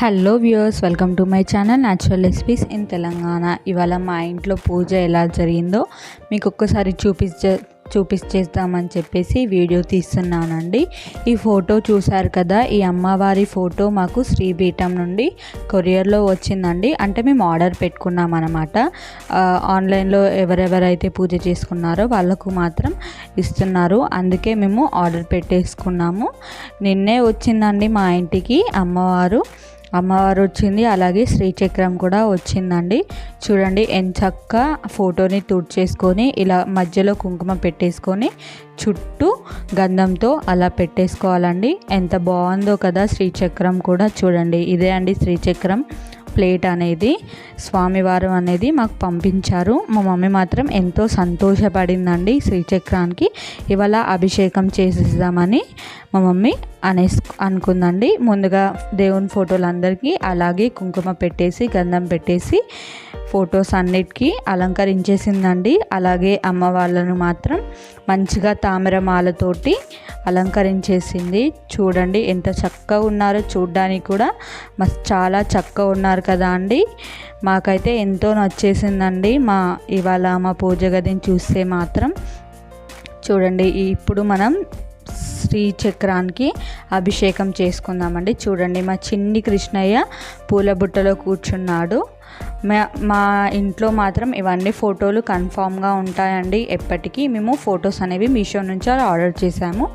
Hello viewers welcome to my channel natural recipes in Telangana ఇవాళ మా ఇంట్లో పూజ ఎలా జరిగిందో మీకు ఒక్కసారి చూపించే చూపించేద్దామని చెప్పేసి వీడియో తీస్తున్నానండి. ఈ ఫోటో చూశారు కదా ఈ అమ్మవారి ఫోటో మాకు శ్రీపీఠం నుండి కొరియర్లో వచ్చిందండి. అంటే మేము ఆర్డర్ పెట్టుకున్నాం అనమాట ఆన్లైన్లో ఎవరెవరైతే పూజ చేసుకున్నారో వాళ్ళకు మాత్రం ఇస్తున్నారు. అందుకే మేము ఆర్డర్ పెట్టేసుకున్నాము. నిన్నే వచ్చిందండి మా ఇంటికి అమ్మవారు. అమ్మవారు వచ్చింది అలాగే శ్రీచక్రం కూడా వచ్చిందండి. చూడండి ఎంచక్క ఫోటోని తుడిచేసుకొని ఇలా మధ్యలో కుంకుమ పెట్టేసుకొని చుట్టూ గంధంతో అలా పెట్టేసుకోవాలండి. ఎంత బాగుందో కదా శ్రీచక్రం కూడా చూడండి. ఇదే అండి శ్రీచక్రం. ప్లేట్ అనేది స్వామివారు అనేది మాకు పంపించారు. మా మమ్మీ మాత్రం ఎంతో సంతోషపడిందండి శ్రీచక్రానికి. ఇవాళ అభిషేకం చేసేద్దామని మా మమ్మీ అనేసి అనుకుందండి. ముందుగా దేవుని ఫోటోలందరికీ అలాగే కుంకుమ పెట్టేసి గంధం పెట్టేసి ఫొటోస్ అన్నిటికీ అలంకరించేసిందండి. అలాగే అమ్మ వాళ్ళను మాత్రం మంచిగా తామరమాలతోటి అలంకరించేసింది. చూడండి ఎంత చక్కగా ఉన్నారో చూడడానికి కూడా. మస్తు చాలా చక్కగా ఉన్నారు కదా అండి. మాకైతే ఎంతో నచ్చేసిందండి మా ఇవాళ మా పూజ గదిని చూస్తే మాత్రం. చూడండి ఇప్పుడు మనం శ్రీచక్రానికి అభిషేకం చేసుకుందామండి. చూడండి మా చిన్ని కృష్ణయ్య పూల బుట్టలో కూర్చున్నాడు. మా మా ఇంట్లో మాత్రం ఇవన్నీ ఫోటోలు కన్ఫామ్గా ఉంటాయండి. ఎప్పటికీ మేము ఫొటోస్ అనేవి మీషో నుంచి ఆర్డర్ చేసాము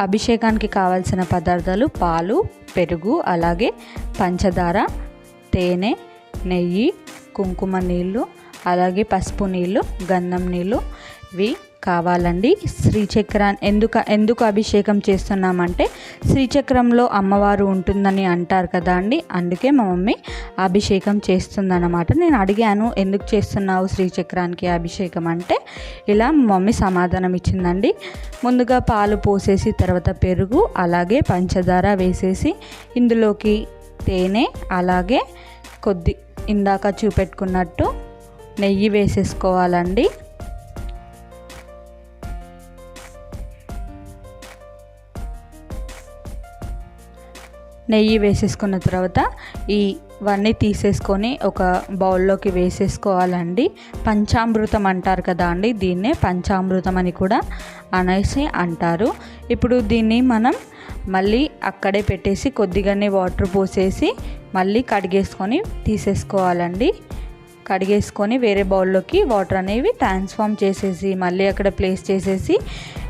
అభిషేకానికి కావాల్సిన పదార్థాలు పాలు పెరుగు అలాగే పంచదార తేనె నెయ్యి కుంకుమ నీళ్ళు అలాగే పసుపు నీళ్ళు గంధం నీళ్ళు ఇవి కావాలండి. శ్రీచక్రా ఎందుకు ఎందుకు అభిషేకం చేస్తున్నామంటే శ్రీచక్రంలో అమ్మవారు ఉంటుందని అంటారు కదా అండి. అందుకే మా మమ్మీ అభిషేకం చేస్తుందన్నమాట. నేను అడిగాను ఎందుకు చేస్తున్నావు శ్రీచక్రానికి అభిషేకం? అంటే ఇలా మమ్మీ సమాధానం ఇచ్చిందండి. ముందుగా పాలు పోసేసి తర్వాత పెరుగు అలాగే పంచదార వేసేసి ఇందులోకి తేనె అలాగే కొద్ది ఇందాక చూపెట్టుకున్నట్టు నెయ్యి వేసేసుకోవాలండి. నెయ్యి వేసేసుకున్న తర్వాత ఈ ఇవన్నీ తీసేసుకొని ఒక బౌల్లోకి వేసేసుకోవాలండి. పంచామృతం అంటారు కదా అండి దీన్నే పంచామృతం అని కూడా అనేసి అంటారు. ఇప్పుడు దీన్ని మనం మళ్ళీ అక్కడే పెట్టేసి కొద్దిగానే వాటర్ పోసేసి మళ్ళీ కడిగేసుకొని తీసేసుకోవాలండి. కడిగేసుకొని వేరే బౌల్లోకి వాటర్ అనేవి ట్రాన్స్ఫార్మ్ చేసేసి మళ్ళీ అక్కడ ప్లేస్ చేసేసి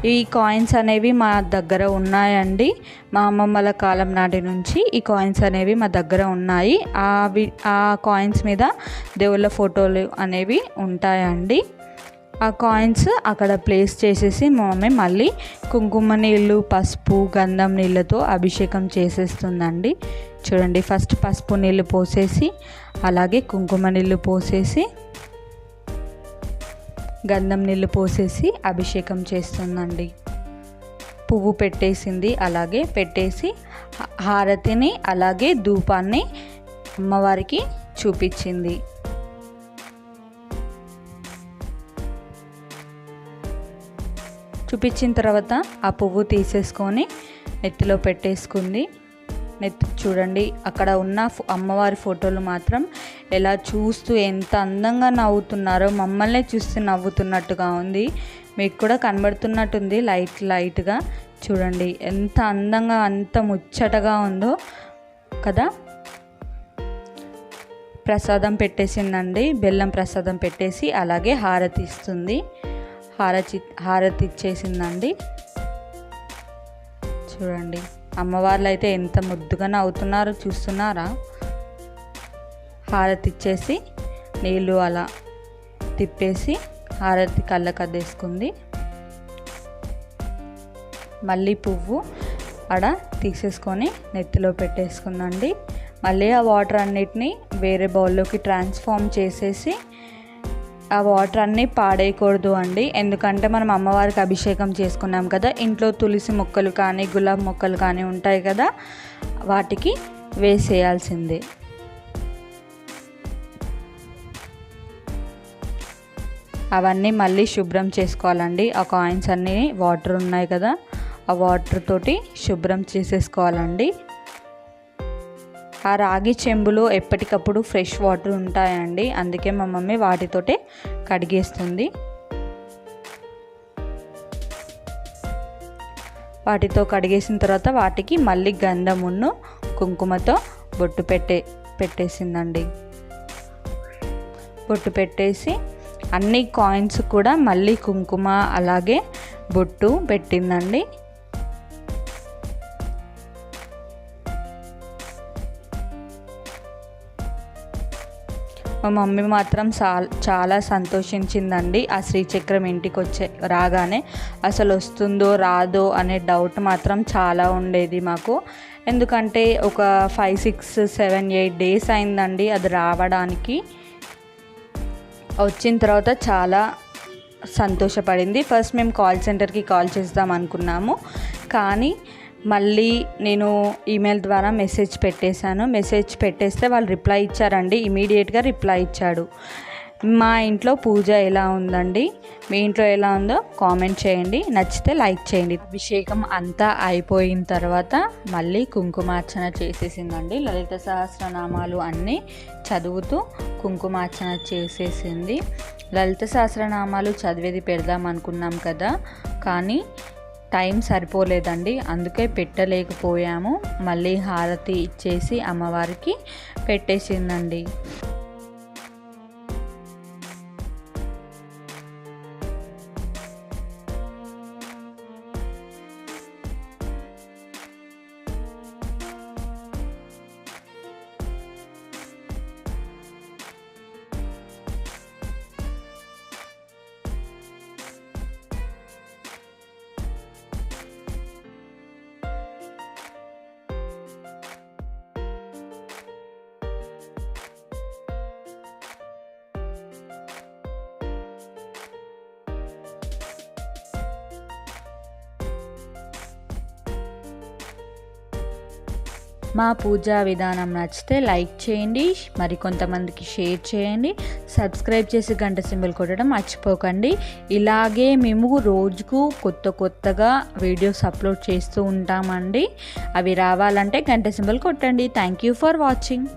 ఈ కాయిన్స్ అనేవి మా దగ్గర ఉన్నాయండి. మా అమ్మమ్మల కాలం నాటి నుంచి ఈ కాయిన్స్ అనేవి మా దగ్గర ఉన్నాయి. అవి ఆ కాయిన్స్ మీద దేవుళ్ళ ఫోటోలు అనేవి ఉంటాయండి. ఆ కాయిన్స్ అక్కడ ప్లేస్ చేసేసి మా మమ్మీ మళ్ళీ కుంకుమ నీళ్ళు పసుపు గంధం నీళ్ళతో అభిషేకం చేసేస్తుందండి. చూడండి ఫస్ట్ పసుపు నీళ్ళు పోసేసి అలాగే కుంకుమ నీళ్ళు పోసేసి గంధం నీళ్ళు పోసేసి అభిషేకం చేస్తుందండి. పువ్వు పెట్టేసింది అలాగే పెట్టేసి హారతిని అలాగే ధూపాన్ని అమ్మవారికి చూపించింది. చూపించిన తర్వాత ఆ పువ్వు తీసేసుకొని నెత్తిలో పెట్టేసుకుంది. నెత్తి చూడండి. అక్కడ ఉన్న అమ్మవారి ఫోటోలు మాత్రం ఎలా చూస్తూ ఎంత అందంగా నవ్వుతున్నారో మమ్మల్ని చూస్తూ నవ్వుతున్నట్టుగా ఉంది. మీకు కూడా కనబడుతున్నట్టుంది లైట్ లైట్గా. చూడండి ఎంత అందంగా అంత ముచ్చటగా ఉందో కదా. ప్రసాదం పెట్టేసిందండి. బెల్లం ప్రసాదం పెట్టేసి అలాగే హారతి ఇస్తుంది. హారతి హారతి ఇచ్చేసిందండి. చూడండి. అమ్మవార్లు అయితే ఎంత ముద్దుగా నవ్వుతున్నారో చూస్తున్నారా? హారతి ఇచ్చేసి నీళ్ళు అలా తిప్పేసి హారతి కళ్ళకు అద్దేసుకుంది. మళ్ళీ పువ్వు అడ తీసేసుకొని నెత్తిలో పెట్టేసుకుందండి. మళ్ళీ ఆ వాటర్ అన్నిటిని వేరే బౌల్లోకి ట్రాన్స్ఫార్మ్ చేసేసి ఆ వాటర్ అన్నీ పాడేయకూడదు అండి. ఎందుకంటే మనం అమ్మవారికి అభిషేకం చేసుకున్నాం కదా. ఇంట్లో తులసి మొక్కలు కానీ గులాబ్ మొక్కలు కానీ ఉంటాయి కదా. వాటికి వేసేయాల్సిందే. అవన్నీ మళ్ళీ శుభ్రం చేసుకోవాలండి. ఆ కాయిన్స్ అన్నీ వాటర్ ఉన్నాయి కదా. ఆ వాటర్ తోటి శుభ్రం చేసేసుకోవాలండి. ఆ రాగి చెంబులో ఎప్పటికప్పుడు ఫ్రెష్ వాటర్ ఉంటాయండి. అందుకే మా మమ్మీ వాటితోటే కడిగేస్తుంది. వాటితో కడిగేసిన తర్వాత వాటికి మళ్ళీ గంధమును కుంకుమతో బొట్టు పెట్టే పెట్టేసిందండి. బొట్టు పెట్టేసి అన్ని కాయిన్స్ కూడా మళ్ళీ కుంకుమ అలాగే బొట్టు పెట్టిందండి. మా మమ్మీ మాత్రం చాలా సంతోషించిందండి. ఆ శ్రీచక్రం ఇంటికి వచ్చే రాగానే అసలు వస్తుందో రాదో అనే డౌట్ మాత్రం చాలా ఉండేది మాకు. ఎందుకంటే ఒక five six seven eight days అయిందండి అది రావడానికి. వచ్చిన తర్వాత చాలా సంతోషపడింది. ఫస్ట్ మేము కాల్ సెంటర్కి కాల్ చేద్దాం అనుకున్నాము. కానీ మళ్ళీ నేను ఈమెయిల్ ద్వారా మెసేజ్ పెట్టేశాను. మెసేజ్ పెట్టేస్తే వాళ్ళు రిప్లై ఇచ్చారండి. ఇమీడియట్గా రిప్లై ఇచ్చాడు. మా ఇంట్లో పూజ ఎలా ఉందండి? మీ ఇంట్లో ఎలా ఉందో కామెంట్ చేయండి. నచ్చితే లైక్ చేయండి. అభిషేకం అంతా అయిపోయిన తర్వాత మళ్ళీ కుంకుమార్చన చేసేసిందండి. లలిత సహస్రనామాలు అన్నీ చదువుతూ కుంకుమార్చన చేసేసింది. లలిత సహస్రనామాలు చదివేది పెడదాం అనుకున్నాం కదా. కానీ టైం సరిపోలేదండి. అందుకే పెట్టలేకపోయాము. మళ్ళీ హారతి ఇచ్చేసి అమ్మవారికి పెట్టేసిందండి. మా పూజా విధానం నచ్చితే లైక్ చేయండి మరి కొంతమందికి షేర్ చేయండి. సబ్స్క్రైబ్ చేసి గంట సింబల్ కొట్టడం మర్చిపోకండి. ఇలాగే మేము రోజుకు కొత్త కొత్తగా వీడియోస్ అప్లోడ్ చేస్తూ ఉంటామండి. అవి రావాలంటే గంట సింబల్ కొట్టండి. Thank you for watching